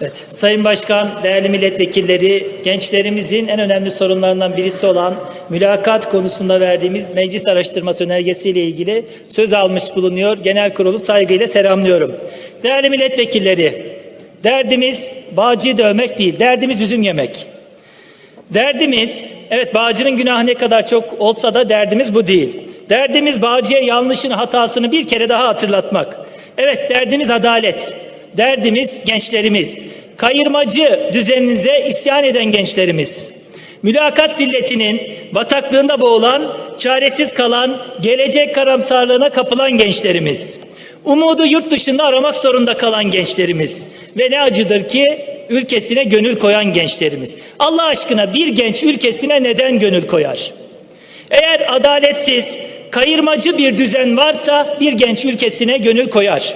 Evet, Sayın Başkan, değerli milletvekilleri, gençlerimizin en önemli sorunlarından birisi olan mülakat konusunda verdiğimiz meclis araştırması önergesiyle ilgili söz almış bulunuyor. Genel kurulu saygıyla selamlıyorum. Değerli milletvekilleri, derdimiz bağcıyı dövmek değil, derdimiz üzüm yemek. Derdimiz, evet bağcının günahı ne kadar çok olsa da derdimiz bu değil. Derdimiz bağcıya yanlışını, hatasını bir kere daha hatırlatmak. Evet derdimiz adalet. Derdimiz gençlerimiz. Kayırmacı düzeninize isyan eden gençlerimiz. Mülakat zilletinin bataklığında boğulan, çaresiz kalan, gelecek karamsarlığına kapılan gençlerimiz. Umudu yurt dışında aramak zorunda kalan gençlerimiz. Ve ne acıdır ki ülkesine gönül koyan gençlerimiz. Allah aşkına bir genç ülkesine neden gönül koyar? Eğer adaletsiz, kayırmacı bir düzen varsa bir genç ülkesine gönül koyar.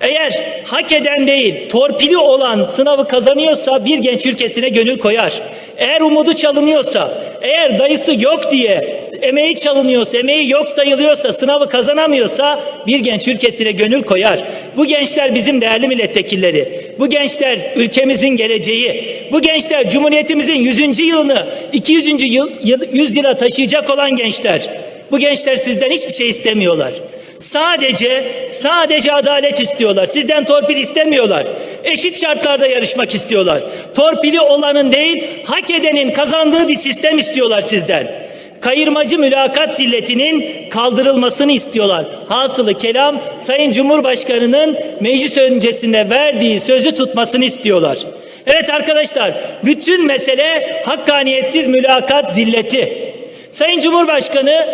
Eğer hak eden değil, torpili olan sınavı kazanıyorsa bir genç ülkesine gönül koyar. Eğer umudu çalınıyorsa, eğer dayısı yok diye emeği çalınıyorsa, emeği yok sayılıyorsa, sınavı kazanamıyorsa bir genç ülkesine gönül koyar. Bu gençler bizim değerli milletvekilleri. Bu gençler ülkemizin geleceği. Bu gençler Cumhuriyetimizin 100. yılını 200. yıl, yıl 100 yıla taşıyacak olan gençler. Bu gençler sizden hiçbir şey istemiyorlar. Sadece sadece adalet istiyorlar. Sizden torpil istemiyorlar. Eşit şartlarda yarışmak istiyorlar. Torpili olanın değil, hak edenin kazandığı bir sistem istiyorlar sizden. Kayırmacı mülakat zilletinin kaldırılmasını istiyorlar. Hasılı kelam Sayın Cumhurbaşkanı'nın meclis öncesinde verdiği sözü tutmasını istiyorlar. Evet arkadaşlar, bütün mesele hakkaniyetsiz mülakat zilleti. Sayın Cumhurbaşkanı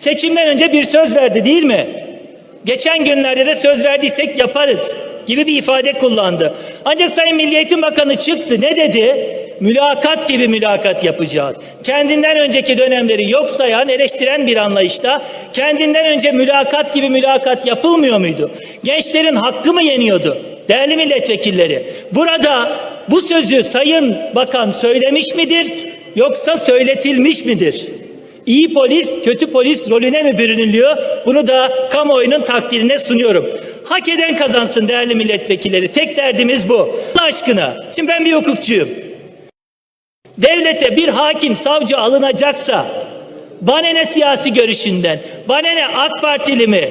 seçimden önce bir söz verdi değil mi? Geçen günlerde de söz verdiysek yaparız gibi bir ifade kullandı. Ancak Sayın Milli Eğitim Bakanı çıktı ne dedi? Mülakat gibi mülakat yapacağız. Kendinden önceki dönemleri yok sayan, eleştiren bir anlayışta kendinden önce mülakat gibi mülakat yapılmıyor muydu? Gençlerin hakkı mı yeniyordu? Değerli milletvekilleri, burada bu sözü Sayın Bakan söylemiş midir yoksa söyletilmiş midir? İyi polis, kötü polis rolüne mi bürünülüyor? Bunu da kamuoyunun takdirine sunuyorum. Hak eden kazansın değerli milletvekilleri. Tek derdimiz bu. Allah aşkına. Şimdi ben bir hukukçuyum. Devlete bir hakim, savcı alınacaksa bana ne siyasi görüşünden, bana ne AK Partili mi,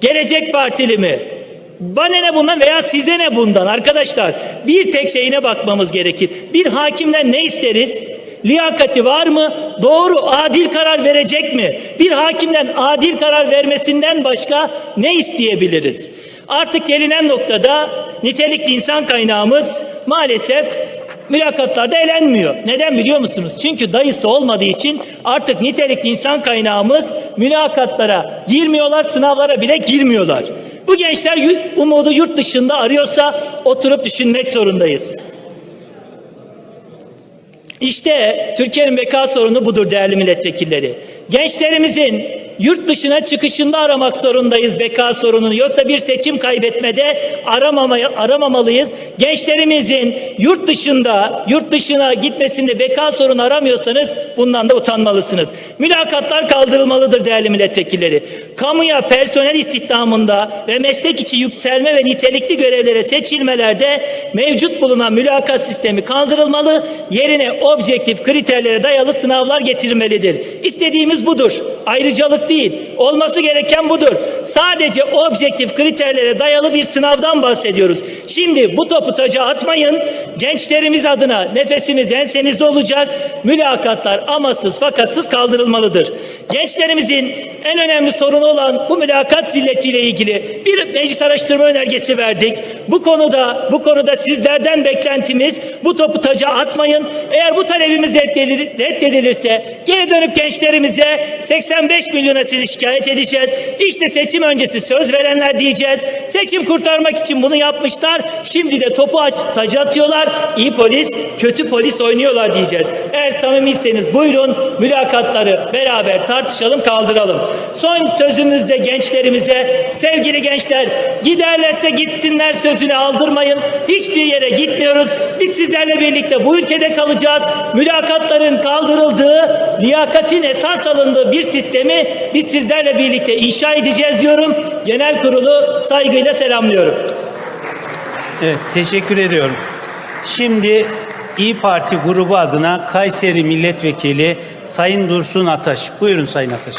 Gelecek Partili mi, bana ne bundan veya size ne bundan arkadaşlar? Bir tek şeyine bakmamız gerekir. Bir hakimden ne isteriz? Liyakati var mı? Doğru adil karar verecek mi? Bir hakimden adil karar vermesinden başka ne isteyebiliriz? Artık gelinen noktada nitelikli insan kaynağımız maalesef mülakatlarda elenmiyor. Neden biliyor musunuz? Çünkü dayısı olmadığı için artık nitelikli insan kaynağımız mülakatlara girmiyorlar, sınavlara bile girmiyorlar. Bu gençler umudu yurt dışında arıyorsa oturup düşünmek zorundayız. İşte Türkiye'nin beka sorunu budur değerli milletvekilleri. Gençlerimizin yurt dışına çıkışında aramak zorundayız beka sorununu. Yoksa bir seçim kaybetmede aramamaya, aramamalıyız. Gençlerimizin yurt dışında, yurt dışına gitmesinde beka sorunu aramıyorsanız bundan da utanmalısınız. Mülakatlar kaldırılmalıdır değerli milletvekilleri. Kamuya personel istihdamında ve meslek içi yükselme ve nitelikli görevlere seçilmelerde mevcut bulunan mülakat sistemi kaldırılmalı. Yerine objektif kriterlere dayalı sınavlar getirilmelidir. İstediğimiz budur. Ayrıcalık değil. Olması gereken budur. Sadece objektif kriterlere dayalı bir sınavdan bahsediyoruz. Şimdi bu topu taca atmayın. Gençlerimiz adına nefesimiz ensenizde olacak. Mülakatlar amasız fakatsız kaldırılmalıdır. Gençlerimizin en önemli sorunu olan bu mülakat zilletiyle ilgili bir meclis araştırma önergesi verdik. Bu konuda bu konuda sizlerden beklentimiz bu topu taca atmayın. Eğer bu talebimiz reddedilir, reddedilirse geri dönüp gençlerimize 85 milyona sizi şikayet edeceğiz. İşte seçim öncesi söz verenler diyeceğiz. Seçim kurtarmak için bunu yapmışlar. Şimdi de topu aç, taca atıyorlar. İyi polis, kötü polis oynuyorlar diyeceğiz. Eğer samimiyseniz buyurun mülakatları beraber tartışalım, kaldıralım. Son sözümüzde gençlerimize sevgili gençler giderlerse gitsinler sözünü aldırmayın. Hiçbir yere gitmiyoruz. Biz sizlerle birlikte bu ülkede kalacağız. Mülakatların kaldırıldığı, liyakatin esas alındığı bir sistemi biz sizlerle birlikte inşa edeceğiz diyorum. Genel kurulu saygıyla selamlıyorum. Evet, teşekkür ediyorum. Şimdi İyi Parti grubu adına Kayseri Milletvekili Sayın Dursun Ataş. Buyurun Sayın Ataş.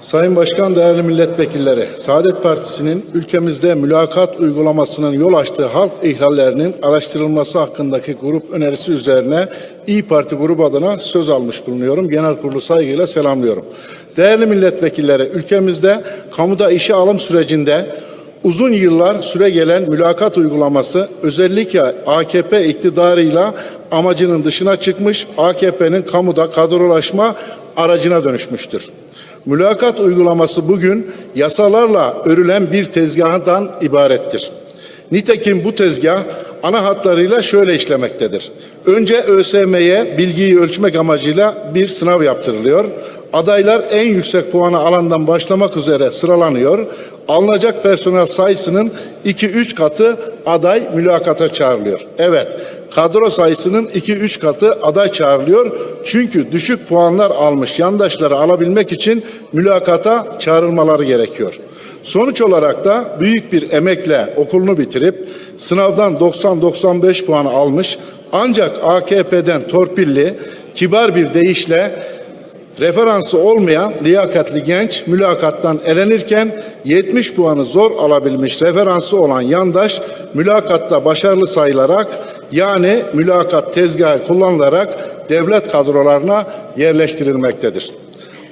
Sayın Başkan, değerli milletvekilleri, Saadet Partisi'nin ülkemizde mülakat uygulamasının yol açtığı halk ihlallerinin araştırılması hakkındaki grup önerisi üzerine İyi Parti grubu adına söz almış bulunuyorum. Genel kurulu saygıyla selamlıyorum. Değerli milletvekilleri, ülkemizde kamuda işe alım sürecinde uzun yıllar süre gelen mülakat uygulaması özellikle AKP iktidarıyla amacının dışına çıkmış, AKP'nin kamuda kadrolaşma aracına dönüşmüştür. Mülakat uygulaması bugün yasalarla örülen bir tezgahından ibarettir. Nitekim bu tezgah ana hatlarıyla şöyle işlemektedir. Önce ÖSYM'ye bilgiyi ölçmek amacıyla bir sınav yaptırılıyor. Adaylar en yüksek puanı alandan başlamak üzere sıralanıyor. Alınacak personel sayısının 2-3 katı aday mülakata çağrılıyor. Evet, kadro sayısının 2-3 katı aday çağrılıyor. Çünkü düşük puanlar almış yandaşları alabilmek için mülakata çağrılmaları gerekiyor. Sonuç olarak da büyük bir emekle okulunu bitirip sınavdan 90-95 puan almış ancak AKP'den torpilli, kibar bir deyişle referansı olmayan liyakatli genç mülakattan elenirken 70 puanı zor alabilmiş referansı olan yandaş mülakatta başarılı sayılarak yani mülakat tezgahı kullanılarak devlet kadrolarına yerleştirilmektedir.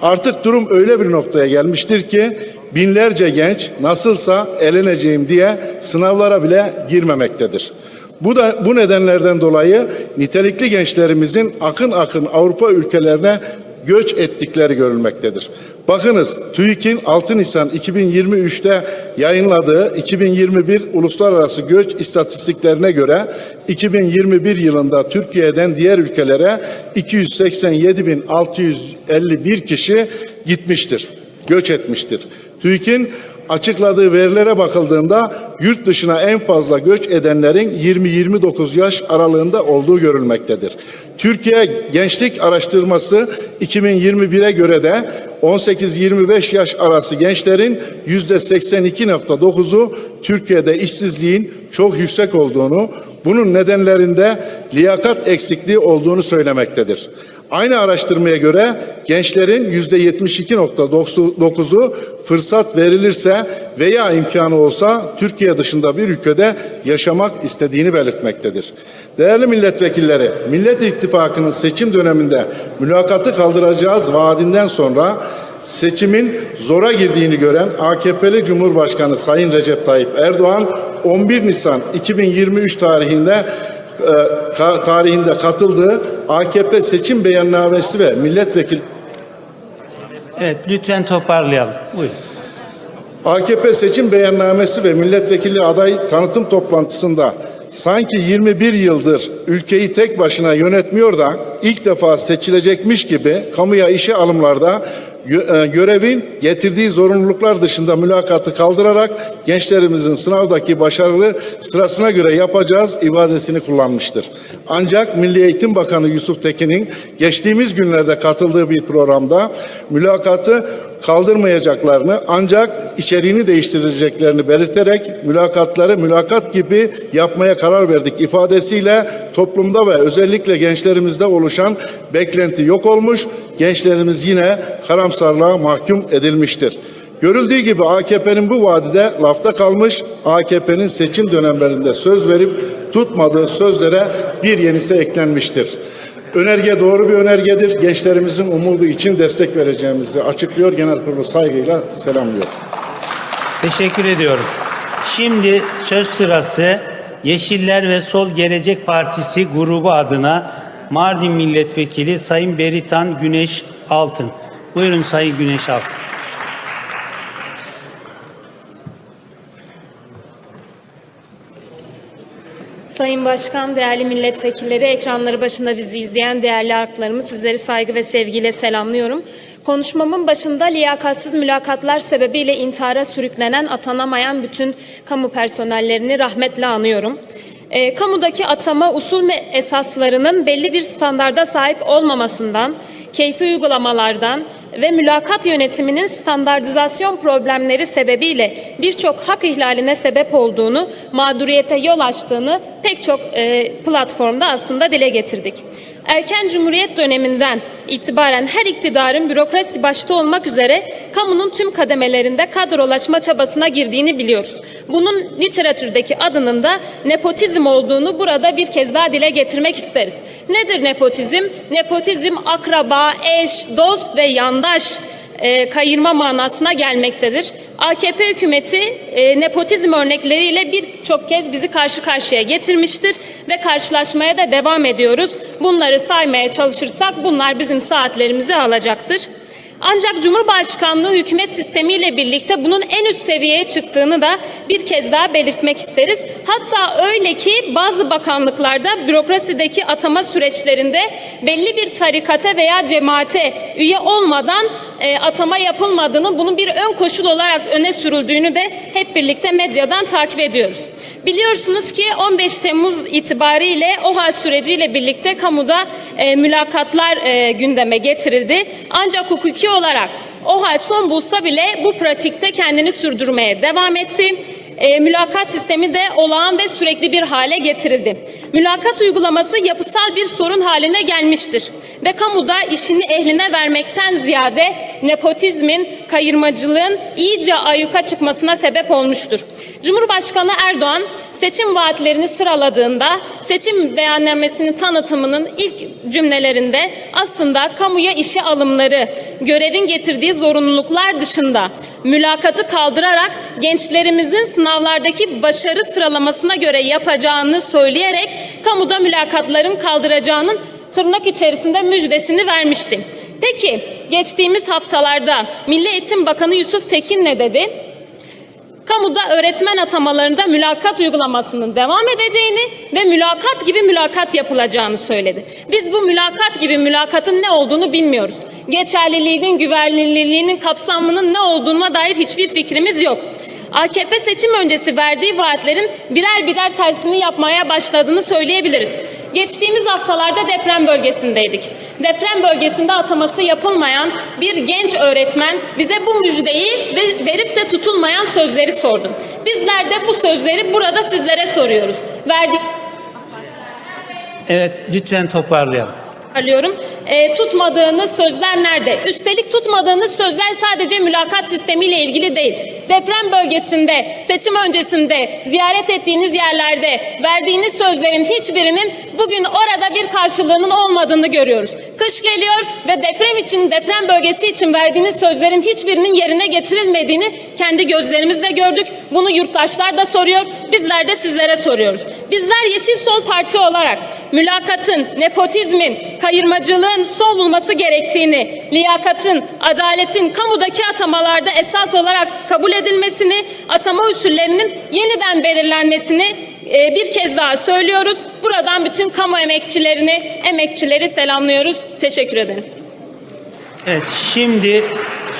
Artık durum öyle bir noktaya gelmiştir ki binlerce genç nasılsa eleneceğim diye sınavlara bile girmemektedir. Bu da bu nedenlerden dolayı nitelikli gençlerimizin akın akın Avrupa ülkelerine göç ettikleri görülmektedir. Bakınız TÜİK'in 6 Nisan 2023'te yayınladığı 2021 uluslararası göç istatistiklerine göre 2021 yılında Türkiye'den diğer ülkelere 287.651 kişi gitmiştir, göç etmiştir. TÜİK'in açıkladığı verilere bakıldığında yurt dışına en fazla göç edenlerin 20-29 yaş aralığında olduğu görülmektedir. Türkiye Gençlik Araştırması 2021'e göre de 18-25 yaş arası gençlerin %82.9'u Türkiye'de işsizliğin çok yüksek olduğunu, bunun nedenlerinde liyakat eksikliği olduğunu söylemektedir. Aynı araştırmaya göre gençlerin yüzde 72.9'u fırsat verilirse veya imkanı olsa Türkiye dışında bir ülkede yaşamak istediğini belirtmektedir. Değerli milletvekilleri, Millet İttifakı'nın seçim döneminde mülakatı kaldıracağız vaadinden sonra seçimin zora girdiğini gören AKP'li Cumhurbaşkanı Sayın Recep Tayyip Erdoğan 11 Nisan 2023 tarihinde e, tarihinde katıldığı AKP seçim beyannamesi ve milletvekili Evet, lütfen toparlayalım. Buyurun. AKP seçim beyannamesi ve milletvekili aday tanıtım toplantısında sanki 21 yıldır ülkeyi tek başına yönetmiyor da ilk defa seçilecekmiş gibi kamuya işe alımlarda görevin getirdiği zorunluluklar dışında mülakatı kaldırarak gençlerimizin sınavdaki başarılı sırasına göre yapacağız ifadesini kullanmıştır. Ancak Milli Eğitim Bakanı Yusuf Tekin'in geçtiğimiz günlerde katıldığı bir programda mülakatı kaldırmayacaklarını ancak içeriğini değiştireceklerini belirterek mülakatları mülakat gibi yapmaya karar verdik ifadesiyle toplumda ve özellikle gençlerimizde oluşan beklenti yok olmuş, gençlerimiz yine karamsarlığa mahkum edilmiştir. Görüldüğü gibi AKP'nin bu vadide lafta kalmış, AKP'nin seçim dönemlerinde söz verip tutmadığı sözlere bir yenisi eklenmiştir. Önerge doğru bir önergedir. Gençlerimizin umudu için destek vereceğimizi açıklıyor. Genel kurulu saygıyla selamlıyor. Teşekkür ediyorum. Şimdi söz sırası Yeşiller ve Sol Gelecek Partisi grubu adına Mardin Milletvekili Sayın Beritan Güneş Altın. Buyurun Sayın Güneş Altın. Sayın Başkan, değerli milletvekilleri, ekranları başında bizi izleyen değerli arklarımı sizleri saygı ve sevgiyle selamlıyorum. Konuşmamın başında liyakatsiz mülakatlar sebebiyle intihara sürüklenen, atanamayan bütün kamu personellerini rahmetle anıyorum. E, kamudaki atama usul ve esaslarının belli bir standarda sahip olmamasından, keyfi uygulamalardan ve mülakat yönetiminin standartizasyon problemleri sebebiyle birçok hak ihlaline sebep olduğunu, mağduriyete yol açtığını pek çok e, platformda aslında dile getirdik. Erken Cumhuriyet döneminden itibaren her iktidarın bürokrasi başta olmak üzere kamunun tüm kademelerinde kadrolaşma çabasına girdiğini biliyoruz. Bunun literatürdeki adının da nepotizm olduğunu burada bir kez daha dile getirmek isteriz. Nedir nepotizm? Nepotizm akraba, eş, dost ve yandaş e, kayırma manasına gelmektedir. AKP hükümeti e, nepotizm örnekleriyle birçok kez bizi karşı karşıya getirmiştir ve karşılaşmaya da devam ediyoruz. Bunları saymaya çalışırsak bunlar bizim saatlerimizi alacaktır. Ancak Cumhurbaşkanlığı hükümet sistemiyle birlikte bunun en üst seviyeye çıktığını da bir kez daha belirtmek isteriz. Hatta öyle ki bazı bakanlıklarda bürokrasideki atama süreçlerinde belli bir tarikate veya cemaate üye olmadan e, atama yapılmadığını, bunun bir ön koşul olarak öne sürüldüğünü de hep birlikte medyadan takip ediyoruz. Biliyorsunuz ki 15 Temmuz itibariyle OHA süreciyle birlikte kamuda e, mülakatlar e, gündeme getirildi. Ancak hukuki olarak OHA son bulsa bile bu pratikte kendini sürdürmeye devam etti. E, mülakat sistemi de olağan ve sürekli bir hale getirildi. Mülakat uygulaması yapısal bir sorun haline gelmiştir ve kamuda işini ehline vermekten ziyade nepotizmin, kayırmacılığın iyice ayyuka çıkmasına sebep olmuştur. Cumhurbaşkanı Erdoğan seçim vaatlerini sıraladığında seçim beyannamesinin tanıtımının ilk cümlelerinde aslında kamuya işe alımları, görevin getirdiği zorunluluklar dışında mülakatı kaldırarak gençlerimizin sınavlardaki başarı sıralamasına göre yapacağını söyleyerek kamuda mülakatların kaldıracağının tırnak içerisinde müjdesini vermişti. Peki geçtiğimiz haftalarda Milli Eğitim Bakanı Yusuf Tekin ne dedi? Kamuda öğretmen atamalarında mülakat uygulamasının devam edeceğini ve mülakat gibi mülakat yapılacağını söyledi. Biz bu mülakat gibi mülakatın ne olduğunu bilmiyoruz. Geçerliliğinin, güvenilirliğinin, kapsamının ne olduğuna dair hiçbir fikrimiz yok. AKP seçim öncesi verdiği vaatlerin birer birer tersini yapmaya başladığını söyleyebiliriz. Geçtiğimiz haftalarda deprem bölgesindeydik. Deprem bölgesinde ataması yapılmayan bir genç öğretmen bize bu müjdeyi ve verip de tutulmayan sözleri sordu. Bizler de bu sözleri burada sizlere soruyoruz. Verdi Evet, lütfen toparlayalım. Arıyorum. E, tutmadığınız sözler nerede? Üstelik tutmadığınız sözler sadece mülakat sistemiyle ilgili değil. Deprem bölgesinde, seçim öncesinde, ziyaret ettiğiniz yerlerde verdiğiniz sözlerin hiçbirinin bugün orada bir karşılığının olmadığını görüyoruz. Kış geliyor ve deprem için, deprem bölgesi için verdiğiniz sözlerin hiçbirinin yerine getirilmediğini kendi gözlerimizle gördük. Bunu yurttaşlar da soruyor, bizler de sizlere soruyoruz. Bizler Yeşil Sol Parti olarak mülakatın, nepotizmin, kayırmacılığın son bulması gerektiğini, liyakatın, adaletin kamudaki atamalarda esas olarak kabul edilmesini, atama usullerinin yeniden belirlenmesini e, bir kez daha söylüyoruz. Buradan bütün kamu emekçilerini, emekçileri selamlıyoruz. Teşekkür ederim. Evet, şimdi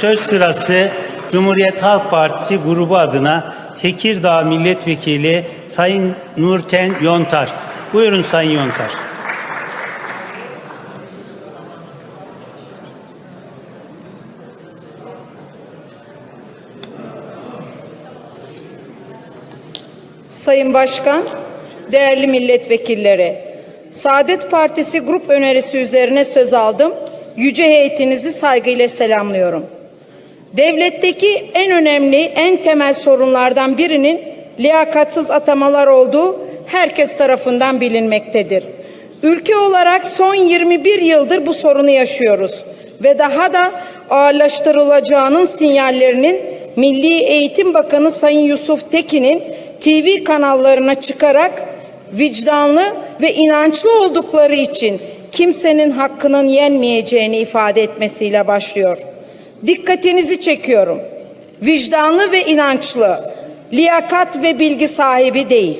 söz sırası Cumhuriyet Halk Partisi grubu adına Tekirdağ Milletvekili Sayın Nurten Yontar. Buyurun Sayın Yontar. Sayın Başkan, değerli milletvekilleri, Saadet Partisi grup önerisi üzerine söz aldım. Yüce heyetinizi saygıyla selamlıyorum. Devletteki en önemli, en temel sorunlardan birinin liyakatsız atamalar olduğu herkes tarafından bilinmektedir. Ülke olarak son 21 yıldır bu sorunu yaşıyoruz ve daha da ağırlaştırılacağının sinyallerinin Milli Eğitim Bakanı Sayın Yusuf Tekin'in TV kanallarına çıkarak vicdanlı ve inançlı oldukları için kimsenin hakkının yenmeyeceğini ifade etmesiyle başlıyor. Dikkatinizi çekiyorum. Vicdanlı ve inançlı, liyakat ve bilgi sahibi değil.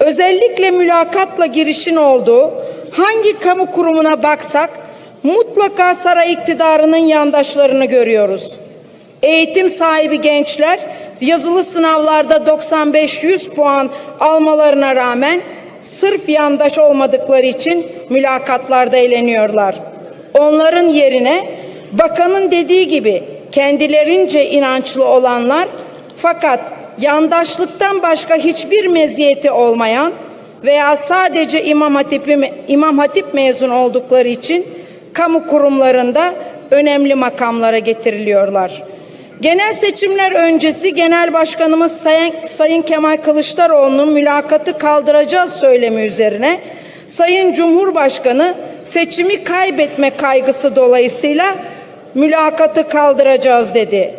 Özellikle mülakatla girişin olduğu hangi kamu kurumuna baksak mutlaka saray iktidarının yandaşlarını görüyoruz. Eğitim sahibi gençler yazılı sınavlarda 95-100 puan almalarına rağmen sırf yandaş olmadıkları için mülakatlarda eğleniyorlar. Onların yerine bakanın dediği gibi kendilerince inançlı olanlar fakat yandaşlıktan başka hiçbir meziyeti olmayan veya sadece İmam Hatip'i İmam Hatip mezun oldukları için kamu kurumlarında önemli makamlara getiriliyorlar. Genel seçimler öncesi Genel Başkanımız Sayın, Sayın Kemal Kılıçdaroğlu'nun mülakatı kaldıracağız söylemi üzerine Sayın Cumhurbaşkanı seçimi kaybetme kaygısı dolayısıyla mülakatı kaldıracağız dedi.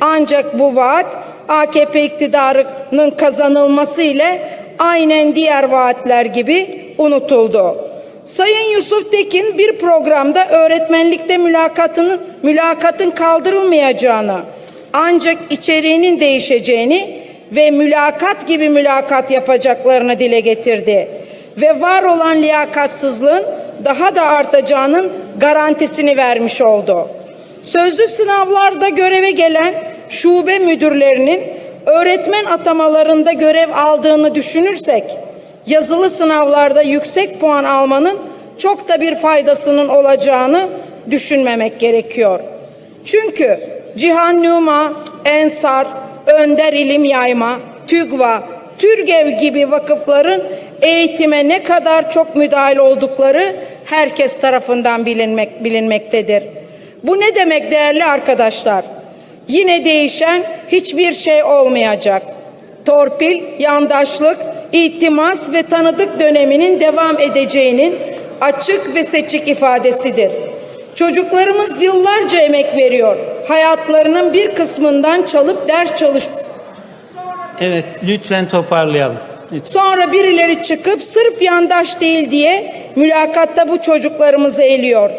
Ancak bu vaat AKP iktidarının kazanılması ile aynen diğer vaatler gibi unutuldu. Sayın Yusuf Tekin bir programda öğretmenlikte mülakatının mülakatın kaldırılmayacağını ancak içeriğinin değişeceğini ve mülakat gibi mülakat yapacaklarını dile getirdi ve var olan liyakatsızlığın daha da artacağının garantisini vermiş oldu. Sözlü sınavlarda göreve gelen şube müdürlerinin öğretmen atamalarında görev aldığını düşünürsek yazılı sınavlarda yüksek puan almanın çok da bir faydasının olacağını düşünmemek gerekiyor. Çünkü Cihan Numa, Ensar, Önder İlim Yayma, TÜGVA, Türgev gibi vakıfların eğitime ne kadar çok müdahil oldukları herkes tarafından bilinmek, bilinmektedir. Bu ne demek değerli arkadaşlar? Yine değişen hiçbir şey olmayacak. Torpil, yandaşlık, itimas ve tanıdık döneminin devam edeceğinin açık ve seçik ifadesidir. Çocuklarımız yıllarca emek veriyor. Hayatlarının bir kısmından çalıp ders çalış Evet, lütfen toparlayalım. Lütfen. Sonra birileri çıkıp sırf yandaş değil diye mülakatta bu çocuklarımızı eliyor.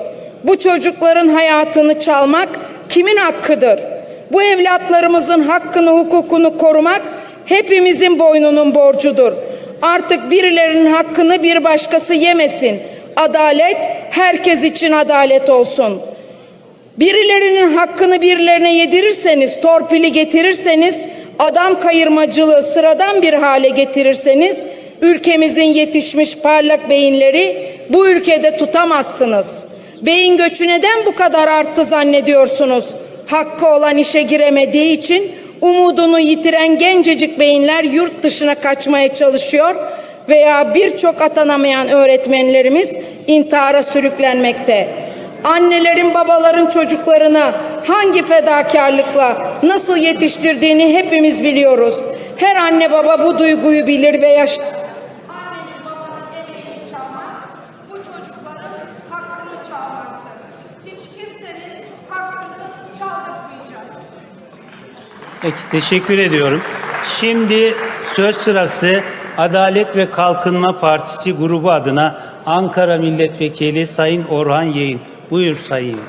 Bu çocukların hayatını çalmak kimin hakkıdır? Bu evlatlarımızın hakkını, hukukunu korumak hepimizin boynunun borcudur. Artık birilerinin hakkını bir başkası yemesin. Adalet herkes için adalet olsun. Birilerinin hakkını birilerine yedirirseniz, torpili getirirseniz, adam kayırmacılığı sıradan bir hale getirirseniz, ülkemizin yetişmiş parlak beyinleri bu ülkede tutamazsınız. Beyin göçü neden bu kadar arttı zannediyorsunuz? Hakkı olan işe giremediği için umudunu yitiren gencecik beyinler yurt dışına kaçmaya çalışıyor veya birçok atanamayan öğretmenlerimiz intihara sürüklenmekte. Annelerin babaların çocuklarını hangi fedakarlıkla nasıl yetiştirdiğini hepimiz biliyoruz. Her anne baba bu duyguyu bilir ve yaşar. Peki, teşekkür ediyorum. Şimdi söz sırası Adalet ve Kalkınma Partisi grubu adına Ankara Milletvekili Sayın Orhan Yeğin. Buyur Sayın.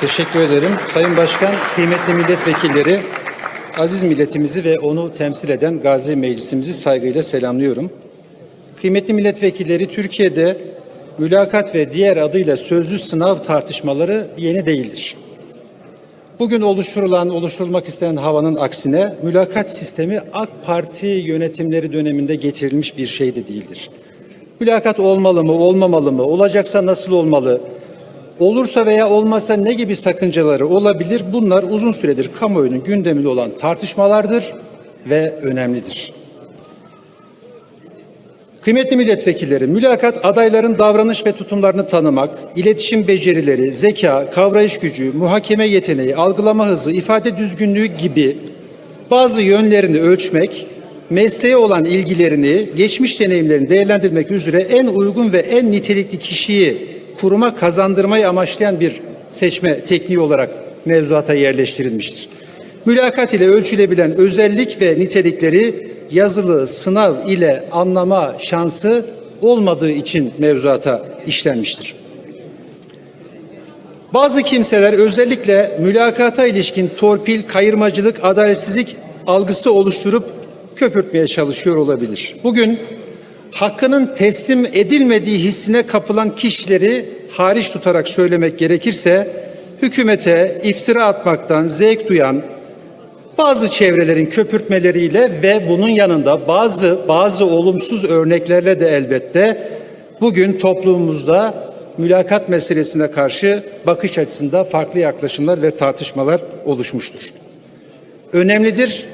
Teşekkür ederim. Sayın Başkan, kıymetli milletvekilleri, aziz milletimizi ve onu temsil eden Gazi Meclisimizi saygıyla selamlıyorum. Kıymetli milletvekilleri, Türkiye'de mülakat ve diğer adıyla sözlü sınav tartışmaları yeni değildir. Bugün oluşturulan, oluşturulmak istenen havanın aksine mülakat sistemi AK Parti yönetimleri döneminde getirilmiş bir şey de değildir. Mülakat olmalı mı, olmamalı mı, olacaksa nasıl olmalı, olursa veya olmazsa ne gibi sakıncaları olabilir? Bunlar uzun süredir kamuoyunun gündeminde olan tartışmalardır ve önemlidir. Kıymetli milletvekilleri, mülakat adayların davranış ve tutumlarını tanımak, iletişim becerileri, zeka, kavrayış gücü, muhakeme yeteneği, algılama hızı, ifade düzgünlüğü gibi bazı yönlerini ölçmek, mesleğe olan ilgilerini, geçmiş deneyimlerini değerlendirmek üzere en uygun ve en nitelikli kişiyi kuruma kazandırmayı amaçlayan bir seçme tekniği olarak mevzuata yerleştirilmiştir. Mülakat ile ölçülebilen özellik ve nitelikleri yazılı sınav ile anlama şansı olmadığı için mevzuata işlenmiştir. Bazı kimseler özellikle mülakata ilişkin torpil, kayırmacılık, adaletsizlik algısı oluşturup köpürtmeye çalışıyor olabilir. Bugün hakkının teslim edilmediği hissine kapılan kişileri hariç tutarak söylemek gerekirse hükümete iftira atmaktan zevk duyan, bazı çevrelerin köpürtmeleriyle ve bunun yanında bazı bazı olumsuz örneklerle de elbette bugün toplumumuzda mülakat meselesine karşı bakış açısında farklı yaklaşımlar ve tartışmalar oluşmuştur. Önemlidir,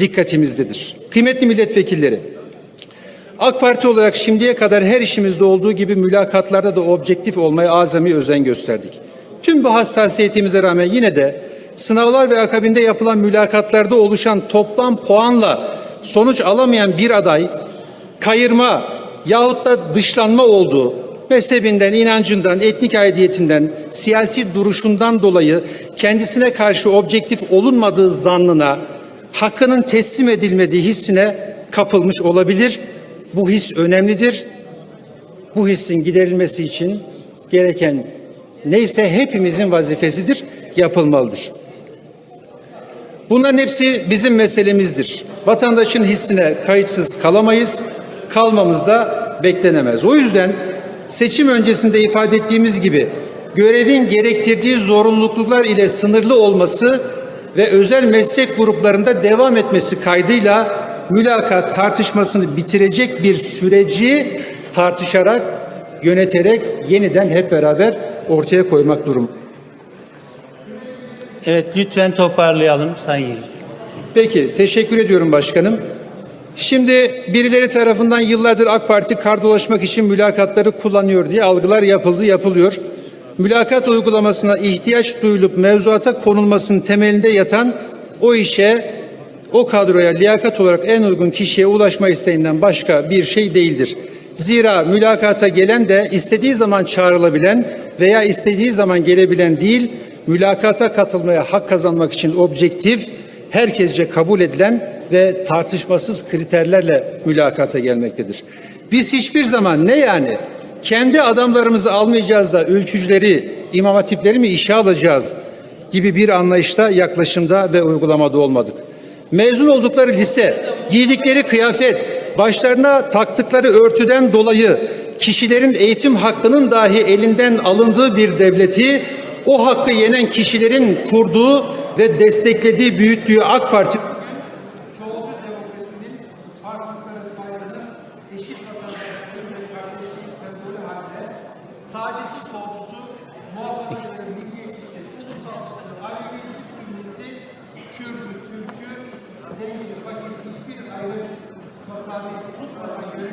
dikkatimizdedir. Kıymetli milletvekilleri, AK Parti olarak şimdiye kadar her işimizde olduğu gibi mülakatlarda da objektif olmaya azami özen gösterdik. Tüm bu hassasiyetimize rağmen yine de sınavlar ve akabinde yapılan mülakatlarda oluşan toplam puanla sonuç alamayan bir aday kayırma yahut da dışlanma olduğu mezhebinden, inancından, etnik aidiyetinden, siyasi duruşundan dolayı kendisine karşı objektif olunmadığı zannına, hakkının teslim edilmediği hissine kapılmış olabilir. Bu his önemlidir. Bu hissin giderilmesi için gereken neyse hepimizin vazifesidir, yapılmalıdır. Bunların hepsi bizim meselemizdir. Vatandaşın hissine kayıtsız kalamayız, kalmamız da beklenemez. O yüzden seçim öncesinde ifade ettiğimiz gibi görevin gerektirdiği zorunluluklar ile sınırlı olması ve özel meslek gruplarında devam etmesi kaydıyla mülakat tartışmasını bitirecek bir süreci tartışarak, yöneterek yeniden hep beraber ortaya koymak durumu. Evet lütfen toparlayalım Sayın. Peki, teşekkür ediyorum başkanım. Şimdi birileri tarafından yıllardır AK Parti kar dolaşmak için mülakatları kullanıyor diye algılar yapıldı, yapılıyor. Mülakat uygulamasına ihtiyaç duyulup mevzuata konulmasının temelinde yatan o işe, o kadroya liyakat olarak en uygun kişiye ulaşma isteğinden başka bir şey değildir. Zira mülakata gelen de istediği zaman çağrılabilen veya istediği zaman gelebilen değil, mülakata katılmaya hak kazanmak için objektif, herkesce kabul edilen ve tartışmasız kriterlerle mülakata gelmektedir. Biz hiçbir zaman ne yani kendi adamlarımızı almayacağız da ülkücüleri, imam hatipleri mi işe alacağız gibi bir anlayışta, yaklaşımda ve uygulamada olmadık. Mezun oldukları lise, giydikleri kıyafet, başlarına taktıkları örtüden dolayı kişilerin eğitim hakkının dahi elinden alındığı bir devleti o hakkı yenen kişilerin kurduğu ve desteklediği, büyüttüğü AK Parti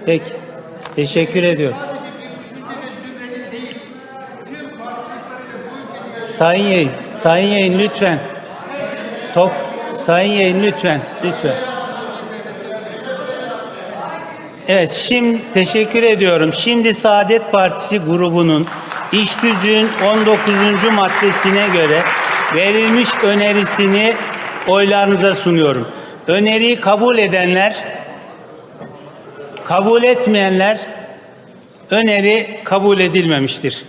Peki. Teşekkür ediyorum. Sayın Yeğen, Sayın Yeğen lütfen. Top, Sayın Yeğen lütfen, lütfen. Evet, şimdi teşekkür ediyorum. Şimdi Saadet Partisi grubunun iş tüzüğün 19. maddesine göre verilmiş önerisini oylarınıza sunuyorum. Öneriyi kabul edenler Kabul etmeyenler öneri kabul edilmemiştir.